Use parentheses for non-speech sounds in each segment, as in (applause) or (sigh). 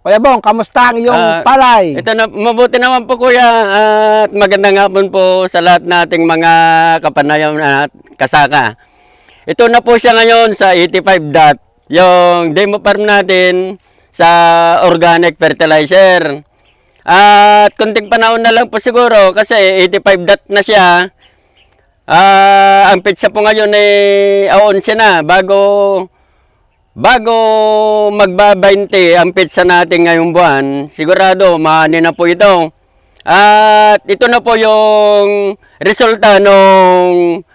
Kuya Bong, kamusta ang iyong Ah, palay? Ito na, mabuti naman po kuya at magandang hapon po sa lahat nating mga kapanayaw at kasaka. Ito na po siya ngayon sa 85 dot, yung demo farm natin sa organic fertilizer. At kunting panahon na lang po siguro kasi 85 dot na siya. Ah, ang pitsa po ngayon ay aon siya na bago Bago magba-20 ang pizza natin ngayong buwan, sigurado maani na po ito. At ito na po yung resulta nung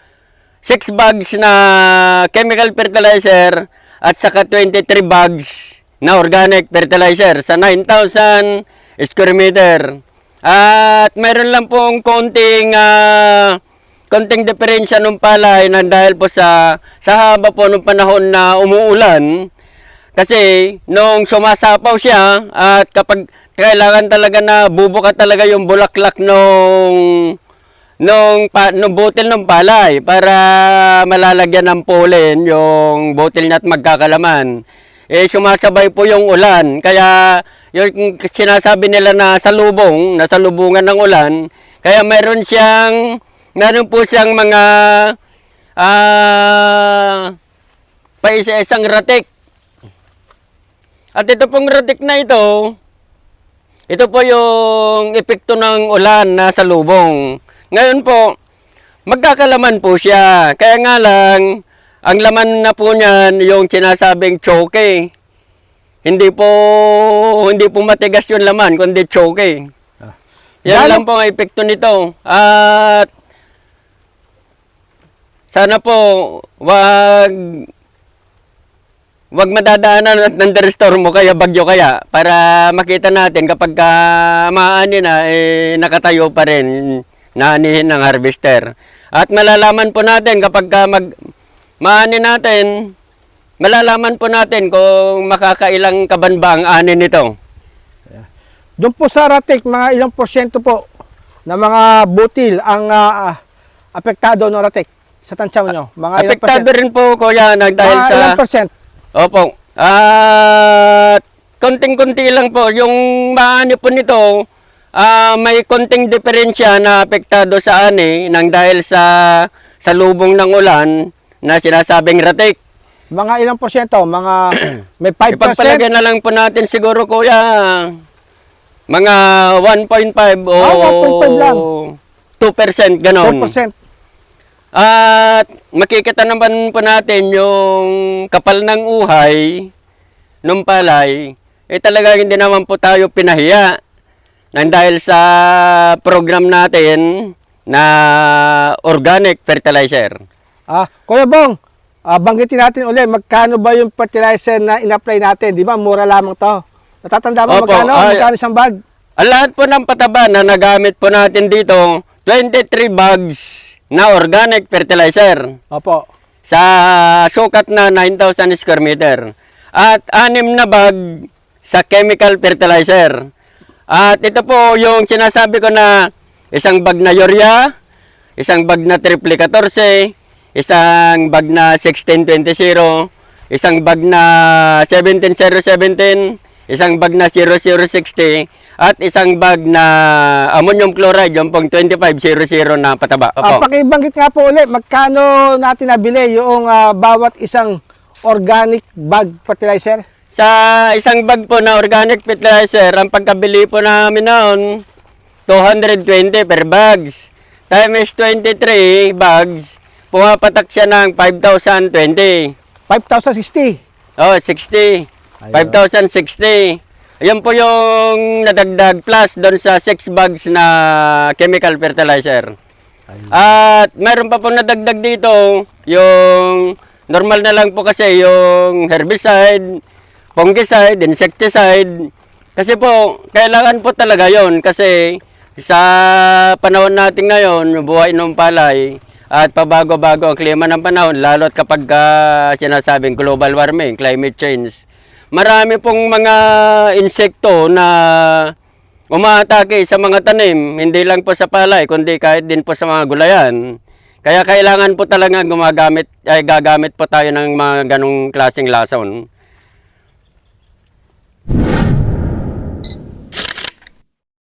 6 bags na chemical fertilizer at saka 23 bags na organic fertilizer sa 9,000 square meter. At meron lang pong konting ah, konting diferensya nung palay na dahil po sa sa haba po nung panahon na umuulan. Kasi nung sumasapaw siya at kapag kailangan talaga na bubuka talaga yung bulaklak nung nung pa, nung butil ng palay para malalagyan ng pollen yung butil niya at magkakalaman. Eh sumasabay po yung ulan. Kaya yung sinasabi nila na salubong, na salubungan ng ulan, kaya meron siyang meron po siyang mga ah pa isa-isang ratik. At ito pong ratik na ito, ito po yung epekto ng ulan na sa lubong. Ngayon po, magkakalaman po siya. Kaya nga lang, ang laman na po niyan yung sinasabing choke. Hindi po hindi po matigas yung laman, kundi choke. Yan Gaano- lang po ang epekto nito. At sana po wag wag madadaanan at nanda-restore mo kaya bagyo kaya para makita natin kapag ka maani na eh, nakatayo pa rin naanihin ng harvester. At malalaman po natin kapag ka mag maani natin malalaman po natin kung makakailang kaban ba ang ani nito. Doon po sa Ratik, mga ilang porsyento po na mga butil ang ah, ah, apektado ng Ratik sa tansyaw nyo? Mga ilang Apektado percent? rin po kuya nag dahil Mga sa ilang percent? Opo. At konting-konti lang po. Yung maani po nito, ah, may konting diferensya na apektado sa ani nang dahil sa sa lubong ng ulan na sinasabing ratik. Mga ilang porsyento? Mga (clears throat) may 5%? Ipagpalagay na lang po natin siguro kuya mga 1.5 o Ah, 1.5 lang. 2% ganon. 4%? At makikita naman po natin yung kapal ng uhay nung palay, eh talaga hindi naman po tayo pinahiya. Nang dahil sa program natin na organic fertilizer. Ah, Kuya Bong, ah, banggitin natin ulit, magkano ba yung fertilizer na in-apply natin? Di ba, mura lamang to. Natatanda mo Opo, magkano? ay- magkano isang bag? Ang lahat po ng pataba na nagamit po natin dito, 23 bags na organic fertilizer. Opo. sa sukat na 9,000 square meter. At anim na bag sa chemical fertilizer. At ito po yung sinasabi ko na isang bag na urea, isang bag na triple 14, isang bag na 1620, isang bag na 17017, isang bag na 0060, at isang bag na ammonium chloride, yung pong 2500 na pataba. Opo. pakibanggit nga po ulit, magkano natin nabili yung ah, bawat isang organic bag fertilizer? Sa isang bag po na organic fertilizer, ang pagkabili po namin noon, 220 per bags. Times 23 bags, pumapatak siya ng 5,020. 5,060. Oh, 60. Ayun. 5,060. Yan po yung nadagdag plus doon sa 6 bags na chemical fertilizer. At meron pa po nadagdag dito, yung normal na lang po kasi yung herbicide, fungicide, insecticide. Kasi po, kailangan po talaga yon kasi sa panahon natin ngayon, buhay ng palay, at pabago-bago ang klima ng panahon, lalo at kapag ah, sinasabing global warming, climate change, marami pong mga insekto na umaatake sa mga tanim, hindi lang po sa palay, kundi kahit din po sa mga gulayan. Kaya kailangan po talaga gumagamit, ay gagamit po tayo ng mga ganong klaseng lason.